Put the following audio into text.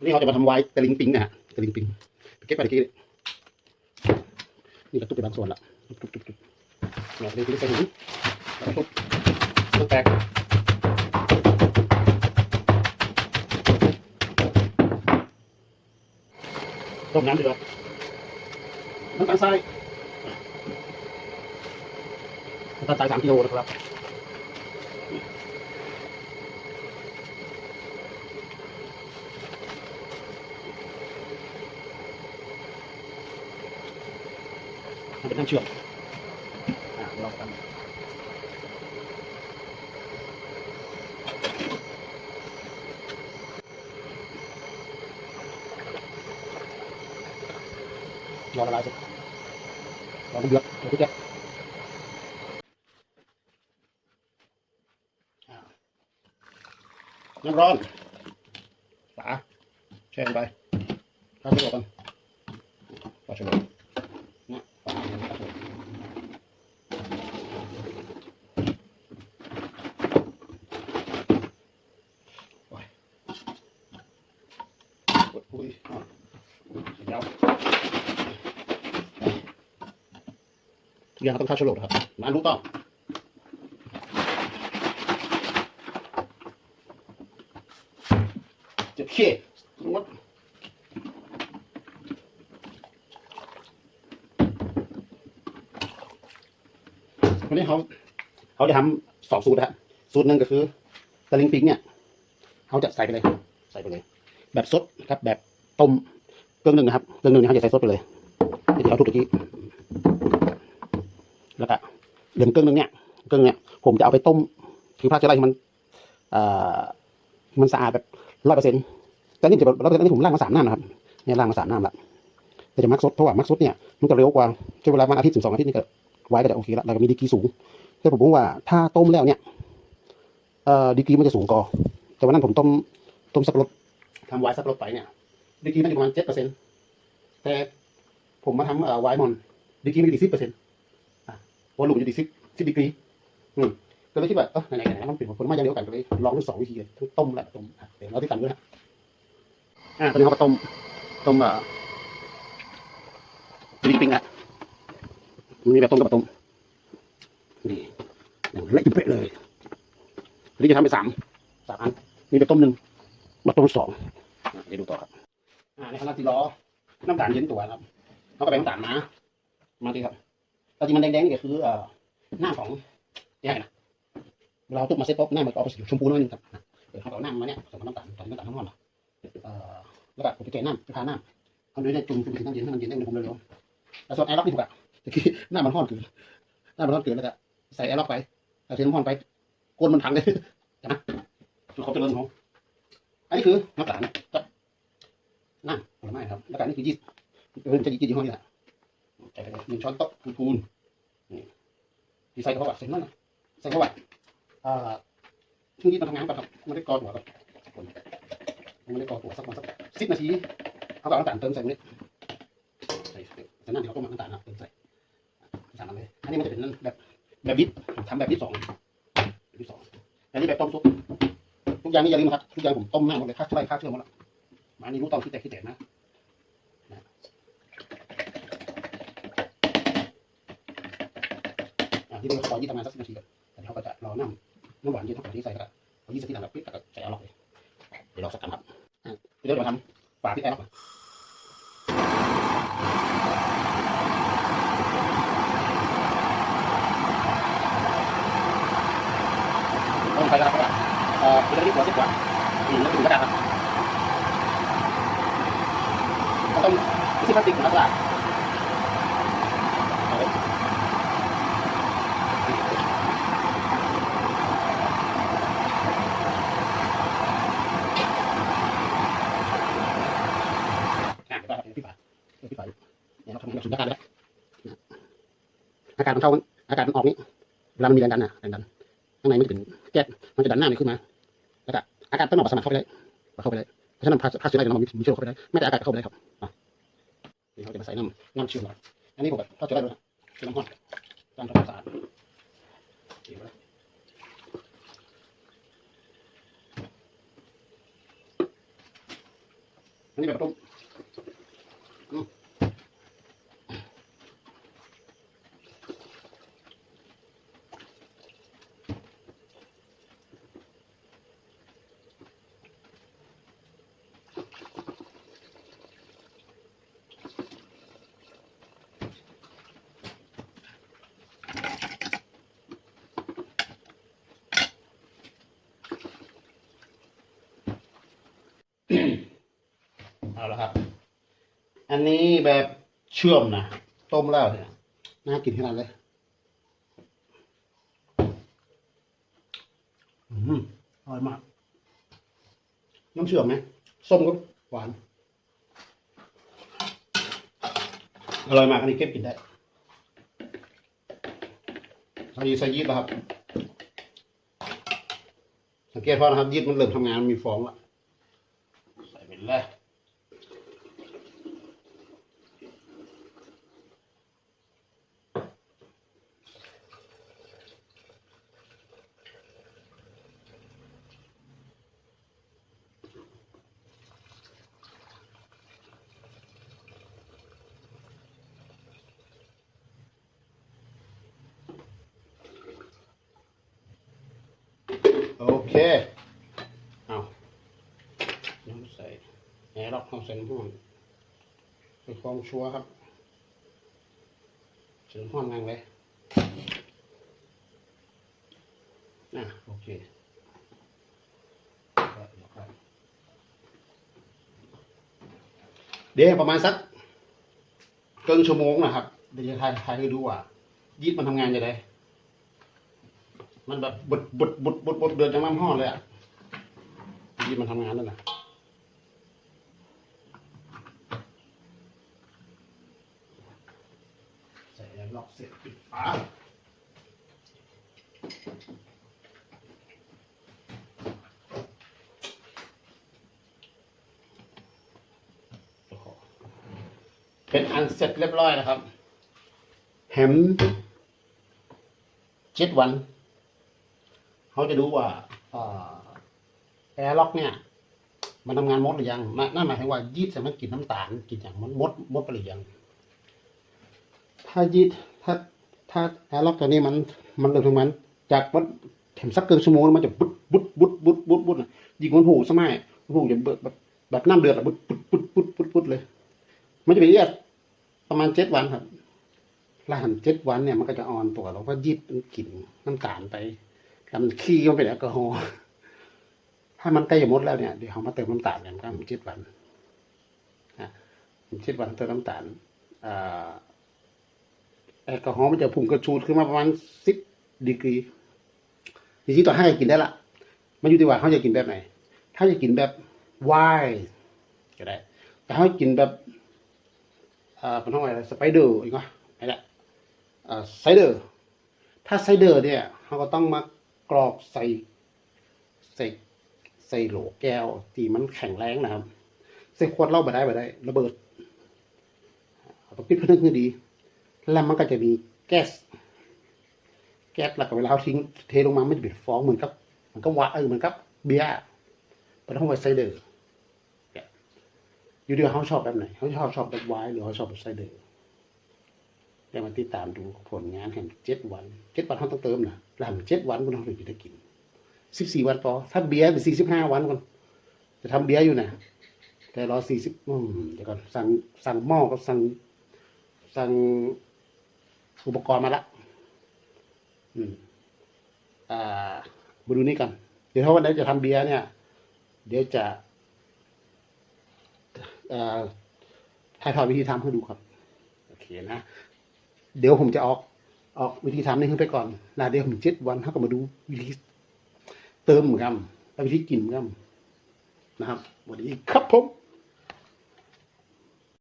นนี้เราจะมาทำไวน์ตะลิงปิงนะฮะตะลิงปิงไปเก็บไปตะกี้นี่กระตุกไปบางส่วนละตุบตุบตุบเนี่ยตะลิงปิงใส่หินแล้วก็ทุบทุบแตกต้มน้ำดีกว่าน้ำตาลทรายน้ำตาลทรายสามกิโลนะครับ มันเป็นน้ำเชื่อมอ่าเดี๋ยวเราทำรอละลายเสร็จรอน้ำเดือดเดี๋ยวพี่แจ๊คอ่าน้ำร้อนฝาแช่ลงไปถ้าไม่ออกกันฝาช่วยนะฝาเนี่ยฝาช่วยโอ้ย อุ้ยอะเดี๋ยวทุกอย่างต้องเข้าฉลดครับมารู้ต้องจะเขี่ยงดวันนี้เขาเขาจะทำสองสูตรนะครับสูตรหนึ่งก็คือตะลิงปิงเนี่ยเขาจะใส่ไปเลย ใส่ไปเลย แบบสดครับแบบต้มเครื่องหนึ่งนะครับเครื่องหนึ่งเนี่ยเขาจะใส่สดไปเลยเดี๋ยวเอาทุกตะกี้แล้วก็เหลืองเกลืองนึงเนี่ยเกลืองเนี่ยผมจะเอาไปต้มคือพาเชื้อไรมันเอ่อมันสะอาดแบบร้อยเปอร์เซ็นต์แต่นี่จะร้อยเปอร์เซ็นต์นี่ผมล้างมาสามน้ำนะครับเนี่ยล้างมาสามน้ำละแต่จะมักซดเพราะว่ามักซดเนี่ยมันจะเร็วกว่าใช้เวลาประมาณอาทิตย์ถึงสองอาทิตย์นี่ก็ไว้ก็จะโอเคละแล้วก็มีดีกรีสูงแต่ผมบอกว่าถ้าต้มแล้วเนี่ยเอ่อดีกรีมันจะสูงกว่าแต่วันนั้นผมต้มต้มสับปะรด ทำไวน์สับปะรดไปเนี่ยดีกรีมันอยู่ประมาณเจ็ดเปอร์เซ็นต์แต่ผมมาทำไวน์มอนดีกรีมันอยู่ที่สิบเปอร์เซ็นต์วอลลุ่มอยู่ที่สิบสิบดีกรีอืมก็เลยคิดว่าเออไหนๆไหนมันเป็นผลไม้อย่างเดียวกันก็เลยลองทั้งสองวิธีเลยทั้งต้มและต้มเดี๋ยวเราที่กันด้วยนะอ่าตอนนี้เขาก็ต้มต้มอ่าดิปิงอะมีแบบต้มกับต้มนี่เละจุ๊บเป๊ะเลยนนี้จะทำไปสามสามอันมีแบบต้มหนึ่งแบบต้มสอง เดี๋ยวดูต่อครับ อ่าในขณะที่รอน้ำตาลเย็นตัวครับเขาก็แบ่งน้ำตาลมา มาดีครับตอนที่มันแดงๆนี่ก็คือเอ่อหน้าของยังไงนะเราตุกมาเสร็จปุ๊บหน้ามันก็ออกสีชมพูน้อยนึงครับเดี๋ยวเขาเอาหน้ามาเนี่ยผสมกับน้ำตาลตอนนี้น้ำตาลทั้งหมดเอ่อแล้วก็ผมจะแกะน้ำจะทาน้ำเอาด้วยเนี่ยจุ่มจุ่มถึงน้ำเย็นให้มันเย็นได้อุณหภูมิเร็วๆแล้วส่วนแอร์ล็อกนี่ถูกอะตะกี้หน้ามันห้อนคือหน้ามันห้อนเกินแล้วก็ใส่แอร์ล็อกไปใส่น้ำห้อนไปโกนมันถังเลยนะจุดเขาเจริญของ อันนี้คือน้ำตาลกับน้ำผลไม้ครับ แล้วก็อันนี่คือยีสต์เป็นจะยีสต์ยี่ห้อนี้แหละใส่ไปหนึ่งช้อนโต๊ะพูนๆที่ใส่เข้าไปใส่นั่นนะใส่เข้าไปอ่าช่วงนี้มันทำงานก่อนครับไม่ได้กอหัวครับไม่ได้กอหัวสักประมาณสักสิบนาทีเอากับน้ำตาลเติมใส่ตรงนี้ใส่แต่นั่นที่เราต้มน้ำตาลนะเติมใส่ใส่น้ำเลยอันนี้มันจะเป็นแบบแบบวิทผมทำแบบวิทสอง อย่างนี่อย่าลืมนะครับทุกอย่างผมต้มหน้าหมดเลยค่าเชื่อค่าเชื่อหมดแล้วมาอันนี้รู้ตอนที่แตกที่แตกนะที่เราขอยี่ทำงานสักสิบนาทีก่อนแต่เขาก็จะรอน้ำน้ำหวานเย็นทั้งหมดที่ใส่ก็ได้พอยี่สิบนาทีหลังเราปิดก็ใส่เอาลงเลยเดี๋ยวเราสักกันครับอ่าเดี๋ยวเราทำฝาที่แอร์ล็อกก่อนต้องใส่กระดาษ เอ่อเดี๋ยวเราที่หัวเสร็จก่อนอืมแล้วถึงกระดาษครับเราต้องไม่ใช่พลาสติกนะสะอาดเอาไว้อะก็เป็นที่ฝาเป็นที่ฝาอยู่เนี่ยเราทำแบสุญญากาศเลยอากาศมันเข้าอากาศมันออกนี่เวลามันมีแรงดันนะแรงดันข้างในมันจะเป็นแก๊สมันจะดันหน้านี่ขึ้นมา อากาศต้นออกมาสมัครเข้าไปเลยเข้าไปเลยเพราะฉะนั้นพาพาเชื้อไรมันมีเชื้อเข้าไปได้ไม่แต่อากาศเข้าไปได้ครับอะนี่เขาจะมาใส่น้ำน้ำเชื้อหน่อันนี้ผมแบบพาเชื้อไรด้วยนะเชื้อน้ำห้อนการทำความสะอาดดีไว้อันนี้แบบต้มเอาละครับ อันนี้แบบเชื่อมนะต้มแล้วเนี่ยน่ากินขนาดเลยอืมอร่อยมาก น้ำเชื่อมไหมส้มก็หวาน อร่อยมากอันนี้เก็บกินได้ใส่ใส่ยีสต์แล้วครับ สังเกตเพราะนะครับยีสต์มันเริ่มทำงานมีฟองล้วใส่ไปเลย โอเค เอาน้ำใส่แหนล็อกเข้าใส่น้ำห้อนเป็น ความชัวครับใส่น้ำห้อนนั่งเลยอะโอเคเดี๋ยวประมาณสักเกินชั่วโมงนะครับ เดี๋ยวจะถ่ายถ่ายให้ดูว่ายีสต์มันทำงานยังไงมันแบบบดบดบดบดบดเดือดจากน้ำห้อนเลยอะที่มันทำงานนั่นนะ ใส่แล้วล็อกเสร็จปิดฝาโอ้โหเป็นอันเสร็จเรียบร้อยนะครับ แฮมเจ็ดวัน เขาจะดูว่าแอร์ล็อกเนี่ย มันทำงานมดหรือยังมันนั่นหมายถึงว่ายีสต์มันกินน้ำตาล กินอย่างมันมดมดไปหรือยัง ถ้ายีถ้าถ้าแอร์ล็อกตัวนี้มันมันเริ่มทำงานจากวัดเข็มสักเกินชั่วโมงมันจะบุดบุดบุดบุดบุดบุดยิงคนหูสมัยหูจะเบิดแบบแบบน้ำเดือดอะบุดบุดบุดบุดบุดบุดเลย มันจะเป็นเอียดประมาณเจ็ดวันครับหลังเจ็ดวันเนี่ยมันก็จะอ่อนตัวแล้วก็ยีสต์มันนน้ำตาลไปแล้วมันขี้ก็เป็นแอลกอฮอล์ถ้ามันใกล้จะหมดแล้วเนี่ยเดี๋ยวเขามาเติมน้ำตาลกันครับเจ็ดวันนะเจ็ดวันเติมน้ำตาลอ่า แอลกอฮอล์มันจะพุ่งกระชูดขึ้นมาประมาณสิบดีกรีจริงๆต่อให้กินได้ละมันอยู่ที่ว่าเขาจะกินแบบไหน ถ้าจะกินแบบไวน์ก็ได้ แต่ถ้ากินแบบอ่าเป็นห้องอะไรสไปเดอร์อีกวะไอ้ละอ่าไซเดอร์ ถ้าไซเดอร์เนี่ยเขาก็ต้องมากรอกใส่ใส่ใส่โหลแก้วที่มันแข็งแรงนะครับ ใส่ขวดเหล้าไปได้ไปได้ ระเบิดเอาต้องปิดพนึกให้ดี แล้วมันก็จะมีแก๊ส แก๊สแล้วก็เวลาเขาทิ้งเทลงมามันจะเป็นฟองเหมือนกับเหมันก็วะเออเหมือนกับเบียร์เป็นห้องไวไซเดอร์อยู่ที่ว่าเขาชอบแบบไหนเขาชอบชอบแบบไวน์หรือเขาชอบแบบไซเดอร์ได้มาติดตามดูผลงานแห่งเจ็ดวันเจ็ดวันเขาต้องเติมนะหลังเจ็ดวันคุณต้องถึงจะกินสิบสี่วันพอถ้าเบียร์เป็นสี่สิบห้าวันก่อนจะทำเบียร์อยู่นะแต่รอสี่สิบอืมเดี๋ยวก่อนสั่งสั่งหม้อกับสั่งสั่ง อุปกรณ์มาละอืมอ่ามาดูนี่กัน เดี๋ยวถ้าวันไหนจะทำเบียร์เนี่ย เดี๋ยวจะอ่าถ่ายทอดวิธีทำให้ดูครับ โอเคนะ เดี๋ยวผมจะออกออกวิธีทำนี่ขึ้นไปก่อนนะเดี๋ยวผมเจ็ดวันเขาก็มาดูวิธีเติมเหมือนกันและวิธีกินเหมือนกันนะครับสวัสดีครับผม